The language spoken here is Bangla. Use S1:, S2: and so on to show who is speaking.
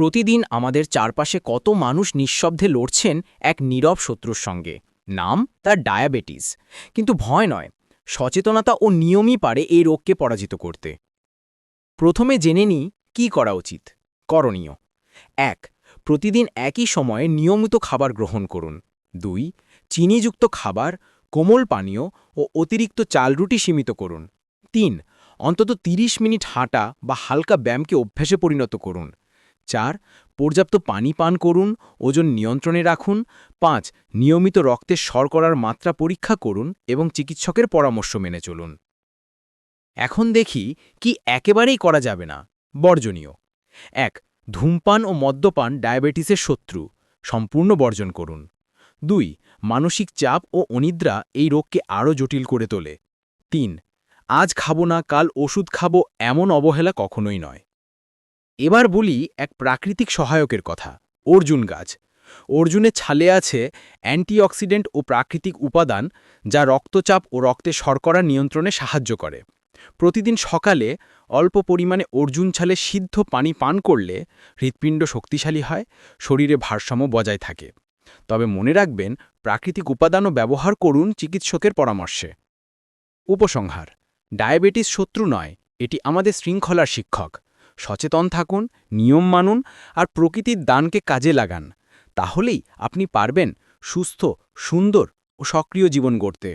S1: প্রতিদিন আমাদের চারপাশে কত মানুষ নিঃশব্দে লড়ছেন এক নীরব শত্রুর সঙ্গে। নাম তার ডায়াবেটিস। কিন্তু ভয় নয়, সচেতনতা ও নিয়মই পারে এই রোগকে পরাজিত করতে। প্রথমে জেনে নিই, কী করা উচিত? করণীয়। এক, প্রতিদিন একই সময়ে নিয়মিত খাবার গ্রহণ করুন। দুই, চিনিযুক্ত খাবার, কোমল পানীয় ও অতিরিক্ত চাল রুটি সীমিত করুন। তিন, অন্তত ৩০ মিনিট হাঁটা বা হালকা ব্যায়ামকে অভ্যাসে পরিণত করুন। চার, পর্যাপ্ত পানি পান করুন, ওজন নিয়ন্ত্রণে রাখুন, পাঁচ, নিয়মিত রক্তের শর্করার মাত্রা পরীক্ষা করুন এবং চিকিৎসকের পরামর্শ মেনে চলুন। এখন দেখি কি একেবারেই করা যাবে না। বর্জনীয়। এক, ধূমপান ও মদ্যপান ডায়াবেটিসের শত্রু, সম্পূর্ণ বর্জন করুন। দুই, মানসিক চাপ ও অনিদ্রা এই রোগকে আরও জটিল করে তোলে। তিন, আজ খাব না, কাল ওষুধ খাব এমন অবহেলা কখনোই নয়। এবার বলি এক প্রাকৃতিক সহায়কের কথা, অর্জুন গাছ। অর্জুনের ছালে আছে অ্যান্টিঅক্সিডেন্ট ও প্রাকৃতিক উপাদান যা রক্তচাপ ও রক্তে শর্করা নিয়ন্ত্রণে সাহায্য করে। প্রতিদিন সকালে অল্প পরিমাণে অর্জুন ছালে সিদ্ধ পানি পান করলে হৃৎপিণ্ড শক্তিশালী হয়, শরীরে ভারসাম্য বজায় থাকে। তবে মনে রাখবেন, প্রাকৃতিক উপাদানও ব্যবহার করুন চিকিৎসকের পরামর্শে। উপসংহার, ডায়াবেটিস শত্রু নয়, এটি আমাদের শৃঙ্খলার শিক্ষক। সচেতন থাকুন, নিয়ম মানুন আর প্রকৃতির দানকে কাজে লাগান। তাহলেই আপনি পারবেন সুস্থ, সুন্দর ও সক্রিয় জীবন গড়তে।